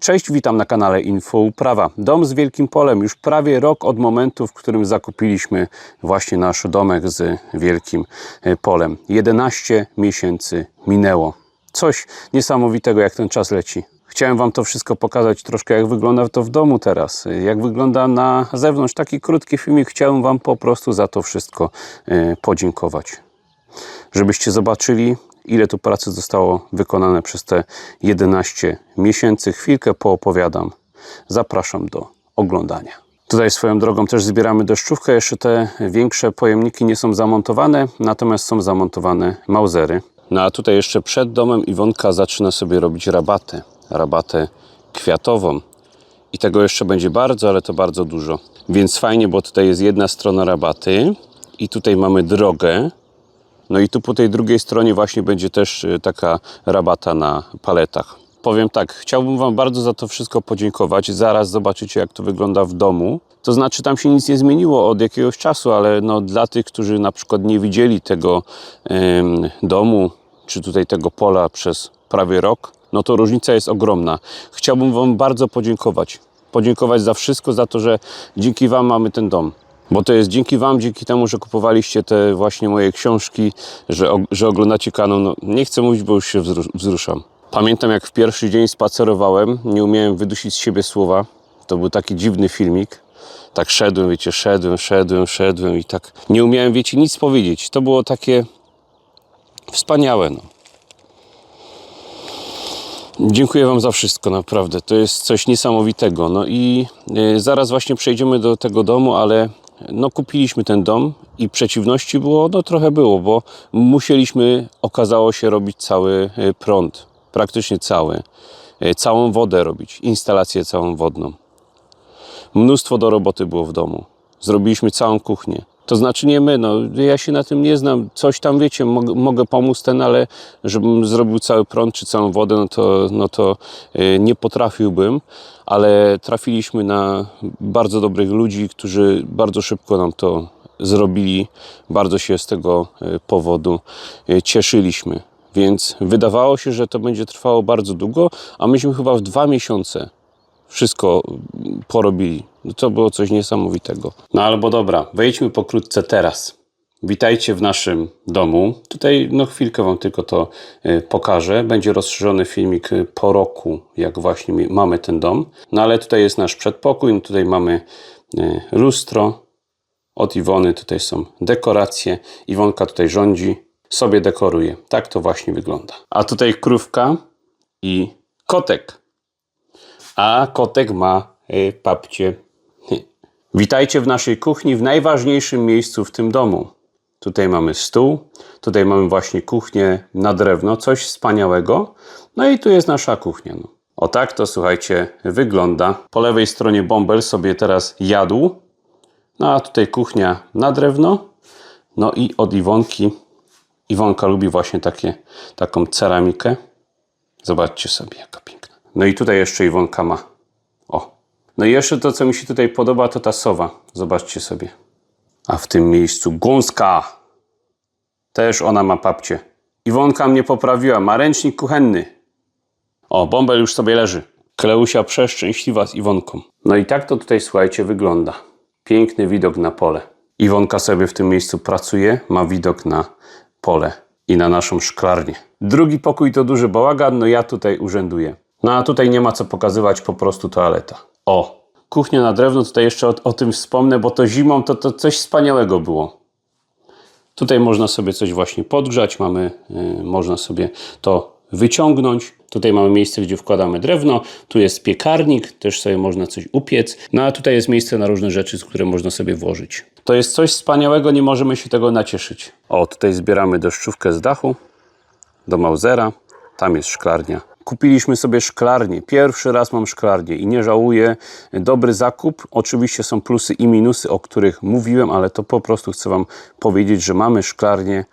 Cześć, witam na kanale Info Uprawa. Dom z wielkim polem. Już prawie rok od momentu, w którym zakupiliśmy właśnie nasz domek z wielkim e, polem. 11 miesięcy minęło. Coś niesamowitego, jak ten czas leci. Chciałem Wam to wszystko pokazać troszkę, jak wygląda to w domu teraz, jak wygląda na zewnątrz. Taki krótki filmik. Chciałem Wam po prostu za to wszystko e, podziękować żebyście zobaczyli, ile tu pracy zostało wykonane przez te 11 miesięcy. Chwilkę poopowiadam. Zapraszam do oglądania. Tutaj swoją drogą też zbieramy deszczówkę. Jeszcze te większe pojemniki nie są zamontowane, natomiast są zamontowane mauzery. No a tutaj jeszcze przed domem Iwonka zaczyna sobie robić rabatę. Rabatę kwiatową. I tego jeszcze będzie bardzo, ale to bardzo dużo. Więc fajnie, bo tutaj jest jedna strona rabaty i tutaj mamy drogę, no i tu po tej drugiej stronie właśnie będzie też y, taka rabata na paletach. Powiem tak, chciałbym Wam bardzo za to wszystko podziękować. Zaraz zobaczycie, jak to wygląda w domu. To znaczy, tam się nic nie zmieniło od jakiegoś czasu, ale no, dla tych, którzy na przykład nie widzieli tego domu, czy tutaj tego pola przez prawie rok, no to różnica jest ogromna. Chciałbym Wam bardzo podziękować. Podziękować za wszystko, za to, że dzięki Wam mamy ten dom. Bo to jest dzięki Wam, dzięki temu, że kupowaliście te właśnie moje książki, że, że oglądacie kanał. No, nie chcę mówić, bo już się wzru- wzruszam. Pamiętam, jak w pierwszy dzień spacerowałem, nie umiałem wydusić z siebie słowa. To był taki dziwny filmik. Tak szedłem, wiecie, szedłem, szedłem, szedłem i tak nie umiałem, wiecie, nic powiedzieć. To było takie wspaniałe. No. Dziękuję Wam za wszystko, naprawdę. To jest coś niesamowitego. No i e, zaraz właśnie przejdziemy do tego domu, ale no kupiliśmy ten dom i przeciwności było, no trochę było, bo musieliśmy, okazało się, robić cały e, prąd. Praktycznie cały. E, Całą wodę robić, instalację całą wodną. Mnóstwo do roboty było w domu. Zrobiliśmy całą kuchnię. To znaczy nie my, no ja się na tym nie znam. Coś tam wiecie, mogę, mogę pomóc ten, ale żebym zrobił cały prąd czy całą wodę, no to, no to y, nie potrafiłbym. Ale trafiliśmy na bardzo dobrych ludzi, którzy bardzo szybko nam to zrobili. Bardzo się z tego y, powodu y, cieszyliśmy. Więc wydawało się, że to będzie trwało bardzo długo, a myśmy chyba w dwa miesiące wszystko mm, porobili. To było coś niesamowitego. No albo dobra, wejdźmy pokrótce teraz. Witajcie w naszym domu. Tutaj no chwilkę Wam tylko to y, pokażę. Będzie rozszerzony filmik y, po roku, jak właśnie mamy ten dom. No ale tutaj jest nasz przedpokój. No, Tutaj mamy y, lustro od Iwony. Tutaj są dekoracje. Iwonka tutaj rządzi, sobie dekoruje. Tak to właśnie wygląda. A tutaj krówka i kotek a kotek ma papcie. Witajcie w naszej kuchni, w najważniejszym miejscu w tym domu. Tutaj mamy stół, tutaj mamy właśnie kuchnię na drewno, coś wspaniałego. No i tu jest nasza kuchnia. No. O tak to słuchajcie wygląda. Po lewej stronie bąbel sobie teraz jadł. No a tutaj kuchnia na drewno. No i od Iwonki. Iwonka lubi właśnie takie, taką ceramikę. Zobaczcie sobie, jaka piękna. No i tutaj jeszcze Iwonka ma. No i jeszcze to, co mi się tutaj podoba, to ta sowa. Zobaczcie sobie. A w tym miejscu gąska. Też ona ma papcie. Iwonka mnie poprawiła. Ma ręcznik kuchenny. O, bąbel już sobie leży. Kleusia przeszczęśliwa z Iwonką. No i tak to tutaj, słuchajcie, wygląda. Piękny widok na pole. Iwonka sobie w tym miejscu pracuje, ma widok na pole i na naszą szklarnię. Drugi pokój to duży bałagan, no ja tutaj urzęduję. No a tutaj nie ma co pokazywać, po prostu toaleta. O, kuchnia na drewno, tutaj jeszcze o, o tym wspomnę, bo to zimą to, to coś wspaniałego było. Tutaj można sobie coś właśnie podgrzać, mamy, y, można sobie to wyciągnąć. Tutaj mamy miejsce, gdzie wkładamy drewno, tu jest piekarnik, też sobie można coś upiec. No a tutaj jest miejsce na różne rzeczy, które można sobie włożyć. To jest coś wspaniałego, nie możemy się tego nacieszyć. O, tutaj zbieramy deszczówkę z dachu do Mausera. Tam jest szklarnia. Kupiliśmy sobie szklarnię. Pierwszy raz mam szklarnię i nie żałuję. Dobry zakup. Oczywiście są plusy i minusy, o których mówiłem, ale to po prostu chcę Wam powiedzieć, że mamy szklarnię.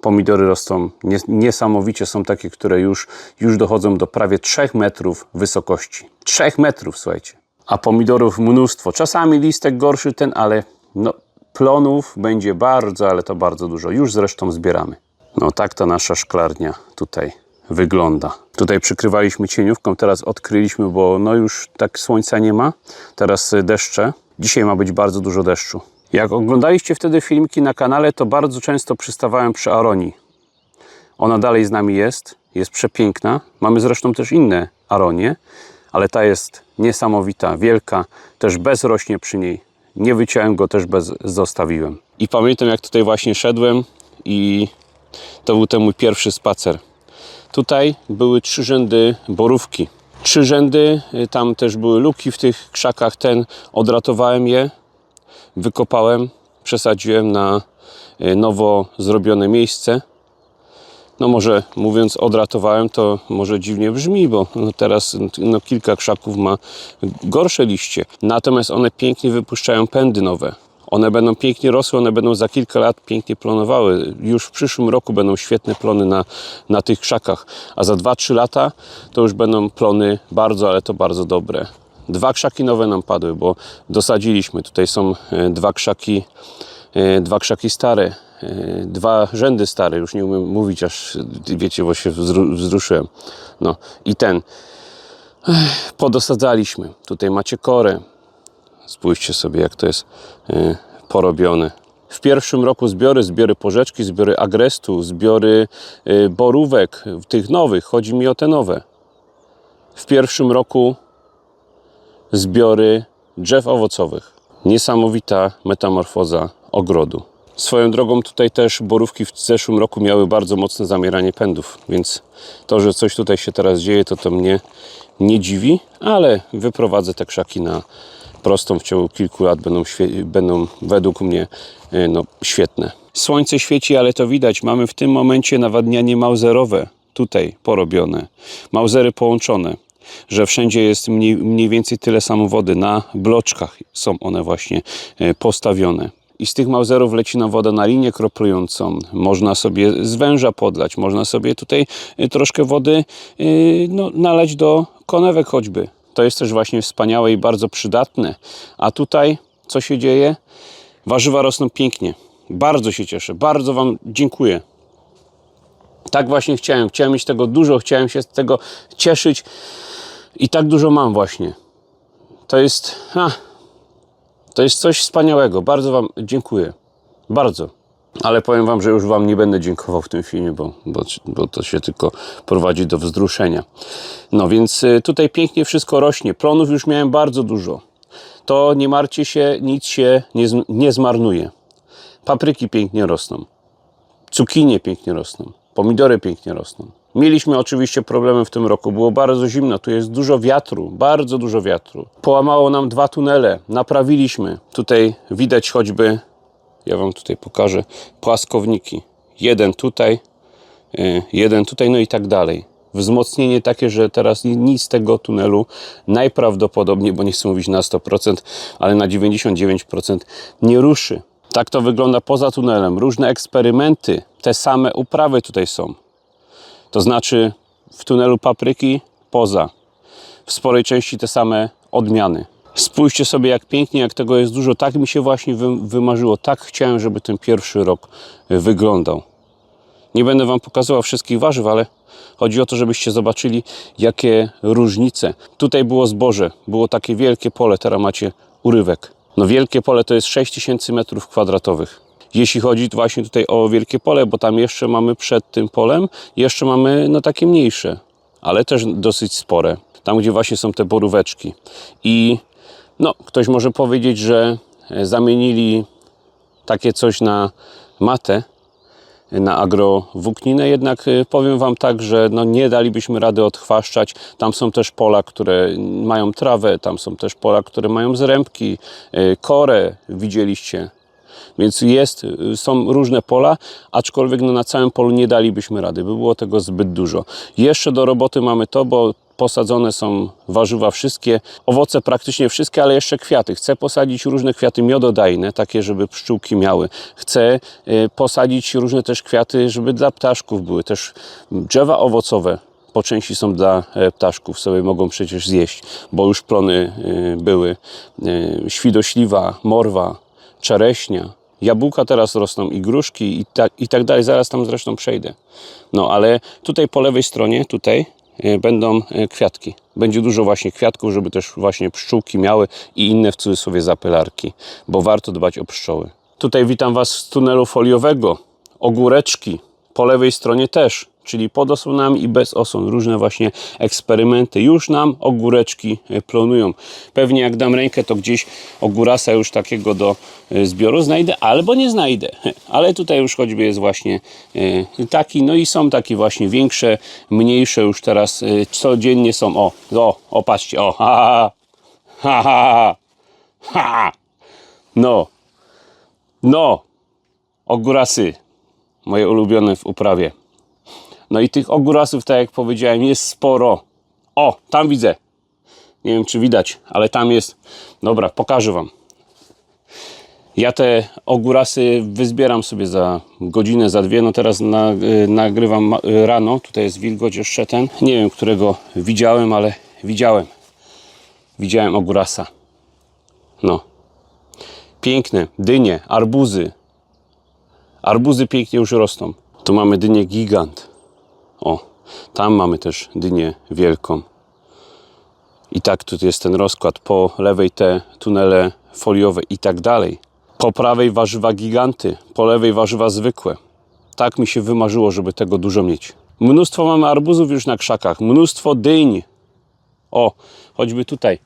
Pomidory rosną nies- niesamowicie. Są takie, które już, już dochodzą do prawie 3 metrów wysokości. 3 metrów, słuchajcie. A pomidorów mnóstwo. Czasami listek gorszy ten, ale no, plonów będzie bardzo, ale to bardzo dużo. Już zresztą zbieramy. No tak ta nasza szklarnia tutaj wygląda. Tutaj przykrywaliśmy cieniówką, teraz odkryliśmy, bo no już tak słońca nie ma. Teraz y, deszcze. Dzisiaj ma być bardzo dużo deszczu. Jak oglądaliście wtedy filmiki na kanale, to bardzo często przystawałem przy Aronii. Ona dalej z nami jest, jest przepiękna. Mamy zresztą też inne aronie, ale ta jest niesamowita, wielka, też bez rośnie przy niej. Nie wyciąłem go, też bez zostawiłem. I pamiętam jak tutaj właśnie szedłem i to był ten mój pierwszy spacer. Tutaj były trzy rzędy borówki. Trzy rzędy, y, tam też były luki w tych krzakach. Ten odratowałem je, wykopałem, przesadziłem na y, nowo zrobione miejsce. No może mówiąc odratowałem, to może dziwnie brzmi, bo no teraz no, kilka krzaków ma gorsze liście. Natomiast one pięknie wypuszczają pędy nowe. One będą pięknie rosły, one będą za kilka lat pięknie plonowały. Już w przyszłym roku będą świetne plony na, na tych krzakach, a za 2-3 lata to już będą plony bardzo, ale to bardzo dobre. Dwa krzaki nowe nam padły, bo dosadziliśmy. Tutaj są e, dwa krzaki, e, dwa krzaki stare, e, dwa rzędy stare. Już nie umiem mówić, aż wiecie, bo się wzru- wzruszyłem. No i ten. Podosadzaliśmy. Tutaj macie korę. Spójrzcie sobie, jak to jest y, porobione. W pierwszym roku zbiory, zbiory porzeczki, zbiory agrestu, zbiory y, borówek, tych nowych, chodzi mi o te nowe. W pierwszym roku zbiory drzew owocowych. Niesamowita metamorfoza ogrodu. Swoją drogą tutaj też borówki w zeszłym roku miały bardzo mocne zamieranie pędów, więc to, że coś tutaj się teraz dzieje, to to mnie nie dziwi, ale wyprowadzę te krzaki na prostą w ciągu kilku lat będą, będą według mnie e, no, świetne. Słońce świeci, ale to widać. Mamy w tym momencie nawadnianie mauzerowe tutaj porobione. Mauzery połączone, że wszędzie jest mniej, mniej więcej tyle samo wody. Na bloczkach są one właśnie e, postawione. I z tych mauzerów leci nam woda na linię kroplującą. Można sobie z węża podlać, można sobie tutaj e, troszkę wody no, nalać do konewek choćby. To jest też właśnie wspaniałe i bardzo przydatne. A tutaj co się dzieje? Warzywa rosną pięknie. Bardzo się cieszę, bardzo Wam dziękuję. Tak właśnie chciałem. Chciałem mieć tego dużo, chciałem się z tego cieszyć i tak dużo mam właśnie. To jest. A, to jest coś wspaniałego. Bardzo Wam dziękuję. Bardzo. Ale powiem Wam, że już Wam nie będę dziękował w tym filmie, bo, bo, bo to się tylko prowadzi do wzruszenia. No więc y, tutaj pięknie wszystko rośnie. Plonów już miałem bardzo dużo. To nie martwcie się, nic się nie, nie zmarnuje. Papryki pięknie rosną. Cukinie pięknie rosną. Pomidory pięknie rosną. Mieliśmy oczywiście problemy w tym roku. Było bardzo zimno. Tu jest dużo wiatru. Bardzo dużo wiatru. Połamało nam dwa tunele. Naprawiliśmy. Tutaj widać choćby, ja Wam tutaj pokażę, płaskowniki. Jeden tutaj, y, jeden tutaj, no i tak dalej. Wzmocnienie takie, że teraz ni- nic z tego tunelu najprawdopodobniej, bo nie chcę mówić na 100%, ale na 99% nie ruszy. Tak to wygląda poza tunelem. Różne eksperymenty, te same uprawy tutaj są. To znaczy w tunelu papryki poza. W sporej części te same odmiany. Spójrzcie sobie, jak pięknie, jak tego jest dużo. Tak mi się właśnie wy- wymarzyło. Tak chciałem, żeby ten pierwszy rok y, wyglądał. Nie będę Wam pokazywał wszystkich warzyw, ale chodzi o to, żebyście zobaczyli, jakie różnice. Tutaj było zboże, było takie wielkie pole, teraz macie urywek. No wielkie pole to jest 6000 metrów kwadratowych. Jeśli chodzi właśnie tutaj o wielkie pole, bo tam jeszcze mamy przed tym polem, jeszcze mamy no takie mniejsze, ale też dosyć spore. Tam, gdzie właśnie są te boróweczki. I no, ktoś może powiedzieć, że e, zamienili takie coś na matę, na agrowłókninę, jednak y, powiem Wam tak, że no nie dalibyśmy rady odchwaszczać. Tam są też pola, które mają trawę, tam są też pola, które mają zrębki, korę widzieliście. Więc jest, są różne pola, aczkolwiek no na całym polu nie dalibyśmy rady, by było tego zbyt dużo. Jeszcze do roboty mamy to, bo posadzone są warzywa wszystkie, owoce praktycznie wszystkie, ale jeszcze kwiaty. Chcę posadzić różne kwiaty miododajne, takie, żeby pszczółki miały. Chcę y, posadzić różne też kwiaty, żeby dla ptaszków były. Też drzewa owocowe po części są dla e, ptaszków, sobie mogą przecież zjeść, bo już plony y, były. Y, Świdośliwa, morwa, czereśnia, Jabłka teraz rosną i gruszki i tak, i tak dalej. Zaraz tam zresztą przejdę. No ale tutaj po lewej stronie, tutaj będą e, kwiatki. Będzie dużo właśnie kwiatków, żeby też właśnie pszczółki miały i inne w cudzysłowie zapylarki, bo warto dbać o pszczoły. Tutaj witam Was z tunelu foliowego. Ogóreczki po lewej stronie też, czyli pod osłonami i bez osłon. Różne właśnie eksperymenty. Już nam ogóreczki e, plonują. Pewnie jak dam rękę, to gdzieś ogórasa już takiego do e, zbioru znajdę, albo nie znajdę. Ale tutaj już choćby jest właśnie e, taki. No i są takie właśnie większe, mniejsze już teraz codziennie są. O, o, o patrzcie, o, ha, ha, ha, ha. No, no, ogórasy, moje ulubione w uprawie. No i tych ogórasów, tak jak powiedziałem, jest sporo. O, tam widzę. Nie wiem, czy widać, ale tam jest. Dobra, pokażę Wam. Ja te ogórasy wyzbieram sobie za godzinę, za dwie. No teraz na, y, nagrywam y, rano. Tutaj jest wilgoć jeszcze ten. Nie wiem, którego widziałem, ale widziałem. Widziałem ogórasa. No. Piękne. Dynie, arbuzy. Arbuzy pięknie już rosną. Tu mamy dynię gigant. O, tam mamy też dynię wielką. I tak tu jest ten rozkład. Po lewej te tunele foliowe i tak dalej. Po prawej warzywa giganty, po lewej warzywa zwykłe. Tak mi się wymarzyło, żeby tego dużo mieć. Mnóstwo mamy arbuzów już na krzakach, mnóstwo dyń. O, choćby tutaj.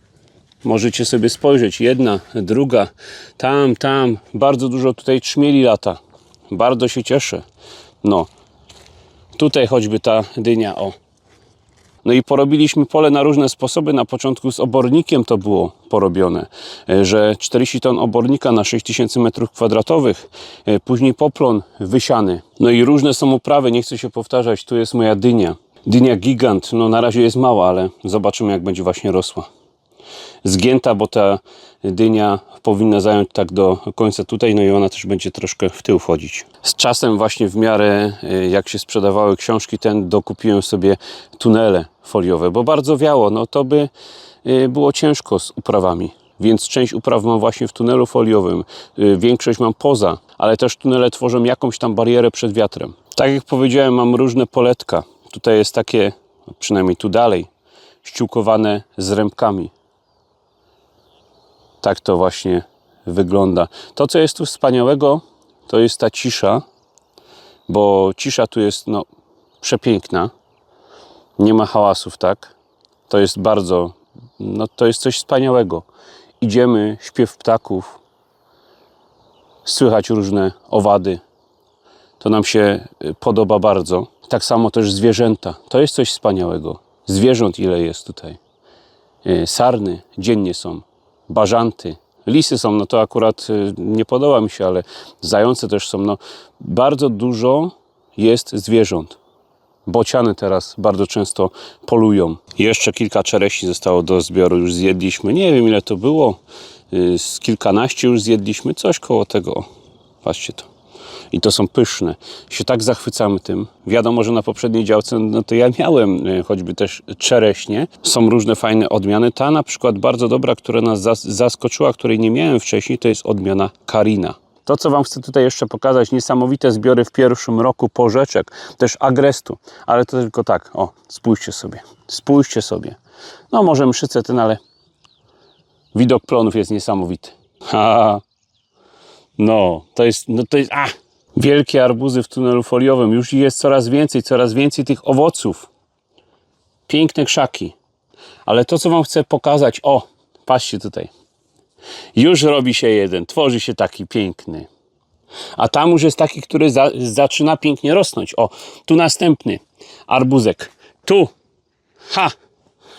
Możecie sobie spojrzeć. Jedna, druga, tam, tam. Bardzo dużo tutaj trzmieli lata. Bardzo się cieszę. No, tutaj choćby ta dynia, o. No i porobiliśmy pole na różne sposoby. Na początku z obornikiem to było porobione, e, że 40 ton obornika na 6000 m2, e, później poplon wysiany. No i różne są uprawy, nie chcę się powtarzać. Tu jest moja dynia. Dynia gigant, no na razie jest mała, ale zobaczymy jak będzie właśnie rosła zgięta, bo ta dynia powinna zająć tak do końca tutaj, no i ona też będzie troszkę w tył wchodzić. Z czasem właśnie w miarę y, jak się sprzedawały książki, ten dokupiłem sobie tunele foliowe, bo bardzo wiało, no to by y, było ciężko z uprawami. Więc część upraw mam właśnie w tunelu foliowym, y, większość mam poza, ale też tunele tworzą jakąś tam barierę przed wiatrem. Tak jak powiedziałem, mam różne poletka. Tutaj jest takie, przynajmniej tu dalej, ściółkowane z rębkami. Tak to właśnie wygląda. To, co jest tu wspaniałego, to jest ta cisza, bo cisza tu jest no, przepiękna. Nie ma hałasów, tak? To jest bardzo, no to jest coś wspaniałego. Idziemy, śpiew ptaków, słychać różne owady. To nam się y, podoba bardzo. Tak samo też zwierzęta. To jest coś wspaniałego. Zwierząt ile jest tutaj. Y, Sarny dziennie są bażanty. Lisy są, no to akurat y, nie podoba mi się, ale zające też są. No, bardzo dużo jest zwierząt. Bociany teraz bardzo często polują. Jeszcze kilka czereśni zostało do zbioru, już zjedliśmy. Nie wiem ile to było, y, z kilkanaście już zjedliśmy, coś koło tego. Patrzcie to. I to są pyszne. Się tak zachwycamy tym. Wiadomo, że na poprzedniej działce, no to ja miałem e, choćby też czereśnie. Są różne fajne odmiany. Ta na przykład bardzo dobra, która nas zas- zaskoczyła, której nie miałem wcześniej, to jest odmiana Karina. To, co Wam chcę tutaj jeszcze pokazać, niesamowite zbiory w pierwszym roku porzeczek, też agrestu, ale to tylko tak, o, spójrzcie sobie, spójrzcie sobie. No może mszyce ten, ale widok plonów jest niesamowity. Ha, no, to jest, no to jest, a, wielkie arbuzy w tunelu foliowym. Już jest coraz więcej, coraz więcej tych owoców. Piękne krzaki. Ale to, co Wam chcę pokazać, o, patrzcie tutaj. Już robi się jeden, tworzy się taki piękny. A tam już jest taki, który za, zaczyna pięknie rosnąć. O, tu następny arbuzek. Tu. Ha!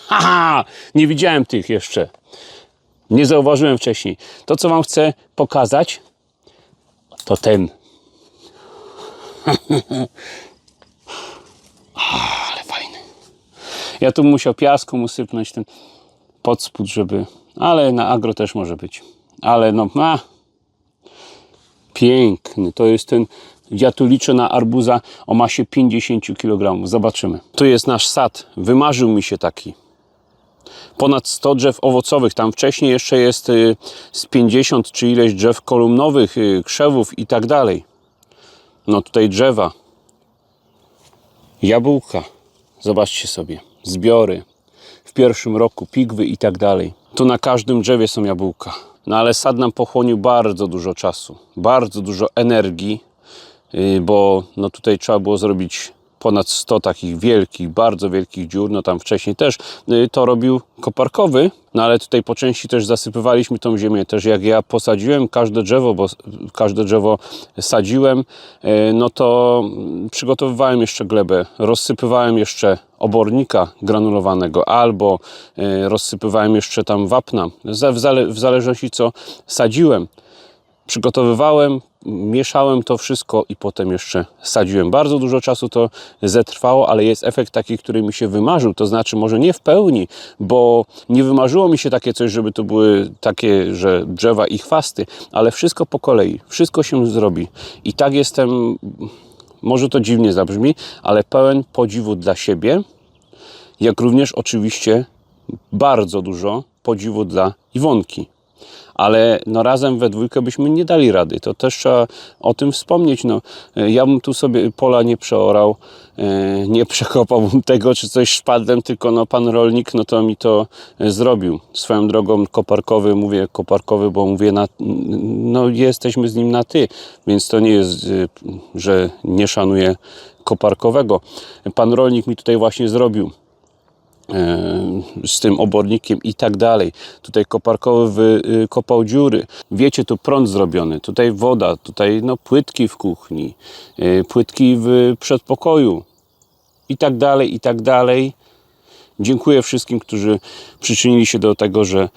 Ha! ha. Nie widziałem tych jeszcze. Nie zauważyłem wcześniej. To, co Wam chcę pokazać, to ten. Ale fajny. Ja tu musiał piasku mu sypnąć ten podspód, żeby... Ale na agro też może być. Ale no, a, piękny. To jest ten... Ja tu liczę na arbuza o masie 50 kg. Zobaczymy. Tu jest nasz sad. Wymarzył mi się taki. Ponad 100 drzew owocowych. Tam wcześniej jeszcze jest y, z 50 czy ileś drzew kolumnowych, y, krzewów i tak dalej. No tutaj drzewa, jabłka, zobaczcie sobie, zbiory w pierwszym roku, pigwy i tak dalej. Tu na każdym drzewie są jabłka. No ale sad nam pochłonił bardzo dużo czasu, bardzo dużo energii, yy, bo no tutaj trzeba było zrobić ponad 100 takich wielkich, bardzo wielkich dziur. No tam wcześniej też yy, to robił koparkowy, no ale tutaj po części też zasypywaliśmy tą ziemię. Też jak ja posadziłem każde drzewo, bo każde drzewo sadziłem, yy, no to przygotowywałem jeszcze glebę, rozsypywałem jeszcze obornika granulowanego albo yy, rozsypywałem jeszcze tam wapna, w, w zależności co sadziłem przygotowywałem, mieszałem to wszystko i potem jeszcze sadziłem. Bardzo dużo czasu to zetrwało, ale jest efekt taki, który mi się wymarzył. To znaczy, może nie w pełni, bo nie wymarzyło mi się takie coś, żeby to były takie, że drzewa i chwasty, ale wszystko po kolei, wszystko się zrobi. I tak jestem, może to dziwnie zabrzmi, ale pełen podziwu dla siebie, jak również oczywiście bardzo dużo podziwu dla Iwonki ale no razem we dwójkę byśmy nie dali rady. To też trzeba o tym wspomnieć. No, ja bym tu sobie pola nie przeorał, e, nie przekopałbym tego, czy coś szpadlem, tylko no, pan rolnik no to mi to e, zrobił. Swoją drogą koparkowy, mówię koparkowy, bo mówię, na, no jesteśmy z nim na ty, więc to nie jest, e, że nie szanuję koparkowego. Pan rolnik mi tutaj właśnie zrobił z tym obornikiem i tak dalej. Tutaj koparkowy wykopał dziury. Wiecie, tu prąd zrobiony, tutaj woda, tutaj no, płytki w kuchni, y, płytki w przedpokoju i tak dalej, i tak dalej. Dziękuję wszystkim, którzy przyczynili się do tego, że,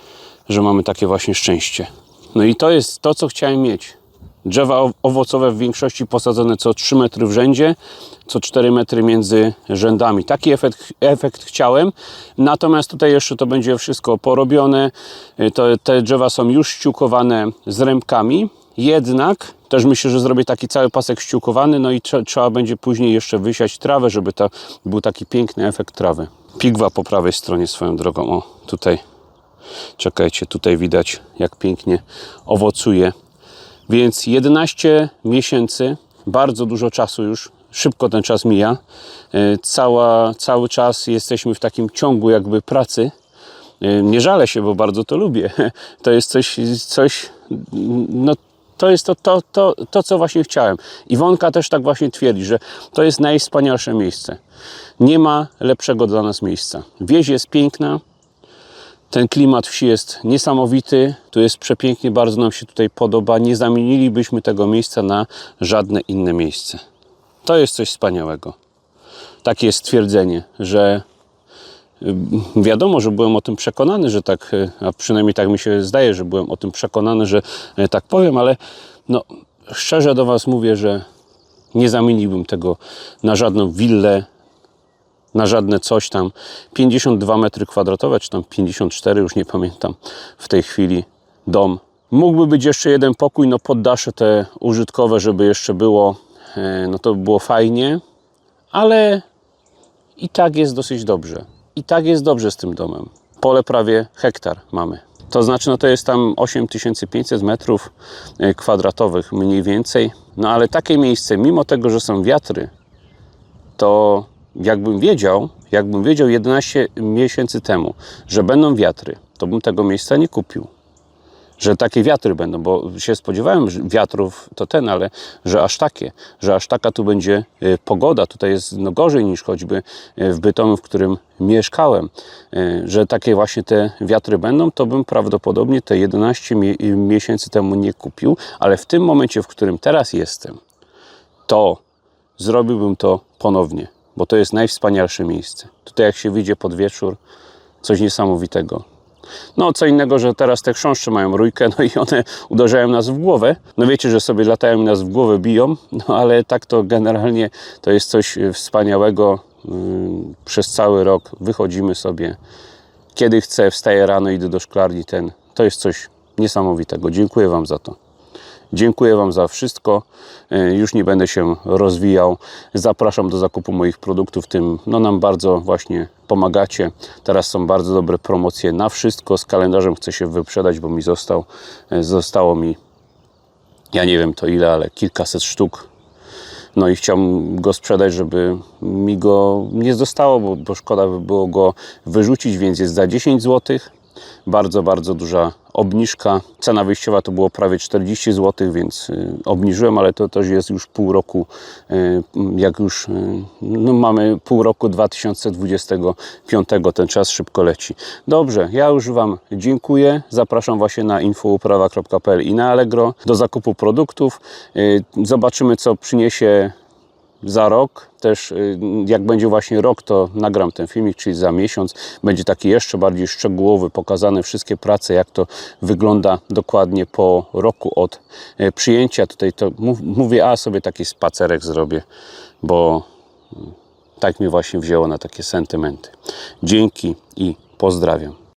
że mamy takie właśnie szczęście. No i to jest to, co chciałem mieć. Drzewa owocowe w większości posadzone co 3 metry w rzędzie, co 4 metry między rzędami. Taki efekt, efekt chciałem. Natomiast tutaj jeszcze to będzie wszystko porobione. To, te drzewa są już ściółkowane z rębkami. Jednak też myślę, że zrobię taki cały pasek ściółkowany, no i trze trzeba będzie później jeszcze wysiać trawę, żeby to był taki piękny efekt trawy. Pigwa po prawej stronie swoją drogą. O, tutaj. Czekajcie, tutaj widać jak pięknie owocuje więc 11 miesięcy, bardzo dużo czasu już, szybko ten czas mija. E, cała, cały czas jesteśmy w takim ciągu jakby pracy. E, nie żalę się, bo bardzo to lubię. To jest coś, coś no to jest to, to, to, to, co właśnie chciałem. Iwonka też tak właśnie twierdzi, że to jest najwspanialsze miejsce. Nie ma lepszego dla nas miejsca. Wieś jest piękna, ten klimat wsi jest niesamowity, tu jest przepięknie, bardzo nam się tutaj podoba. Nie zamienilibyśmy tego miejsca na żadne inne miejsce. To jest coś wspaniałego. Takie jest stwierdzenie, że y, wiadomo, że byłem o tym przekonany, że tak, y, a przynajmniej tak mi się zdaje, że byłem o tym przekonany, że y, tak powiem, ale no, szczerze do Was mówię, że nie zamieniłbym tego na żadną willę, na żadne coś tam. 52 metry kwadratowe, czy tam 54, już nie pamiętam w tej chwili, dom. Mógłby być jeszcze jeden pokój, no poddasze te użytkowe, żeby jeszcze było, e, no to by było fajnie, ale i tak jest dosyć dobrze. I tak jest dobrze z tym domem. Pole prawie hektar mamy. To znaczy, no to jest tam 8500 metrów e, kwadratowych mniej więcej. No ale takie miejsce, mimo tego, że są wiatry, to jakbym wiedział, jakbym wiedział 11 miesięcy temu, że będą wiatry, to bym tego miejsca nie kupił. Że takie wiatry będą, bo się spodziewałem że wiatrów, to ten, ale że aż takie, że aż taka tu będzie y, pogoda. Tutaj jest no gorzej niż choćby y, w Bytomiu, w którym mieszkałem. Y, że takie właśnie te wiatry będą, to bym prawdopodobnie te 11 miesięcy temu nie kupił, ale w tym momencie, w którym teraz jestem, to zrobiłbym to ponownie bo to jest najwspanialsze miejsce. Tutaj jak się wyjdzie pod wieczór, coś niesamowitego. No, co innego, że teraz te chrząszcze mają rójkę, no i one uderzają nas w głowę. No wiecie, że sobie latają i nas w głowę biją, no ale tak to generalnie to jest coś wspaniałego. Przez cały rok wychodzimy sobie, kiedy chcę, wstaję rano, idę do szklarni, ten. To jest coś niesamowitego. Dziękuję Wam za to. Dziękuję Wam za wszystko. E, Już nie będę się rozwijał. Zapraszam do zakupu moich produktów. Tym no, nam bardzo właśnie pomagacie. Teraz są bardzo dobre promocje na wszystko. Z kalendarzem chcę się wyprzedać, bo mi został, e, zostało mi, ja nie wiem to ile, ale kilkaset sztuk. No i chciałbym go sprzedać, żeby mi go nie zostało, bo, bo szkoda by było go wyrzucić, więc jest za 10 zł. Bardzo, bardzo duża obniżka. Cena wyjściowa to było prawie 40 zł, więc y, obniżyłem, ale to też jest już pół roku, y, jak już y, no, mamy pół roku 2025, ten czas szybko leci. Dobrze, ja już Wam dziękuję. Zapraszam właśnie na infouprawa.pl i na Allegro do zakupu produktów. Zobaczymy, co przyniesie za rok. Też y, jak będzie właśnie rok, to nagram ten filmik, czyli za miesiąc. Będzie taki jeszcze bardziej szczegółowy, pokazane wszystkie prace, jak to wygląda dokładnie po roku od y, przyjęcia. Tutaj to mów- mówię, a sobie taki spacerek zrobię, bo y, tak mnie właśnie wzięło na takie sentymenty. Dzięki i pozdrawiam.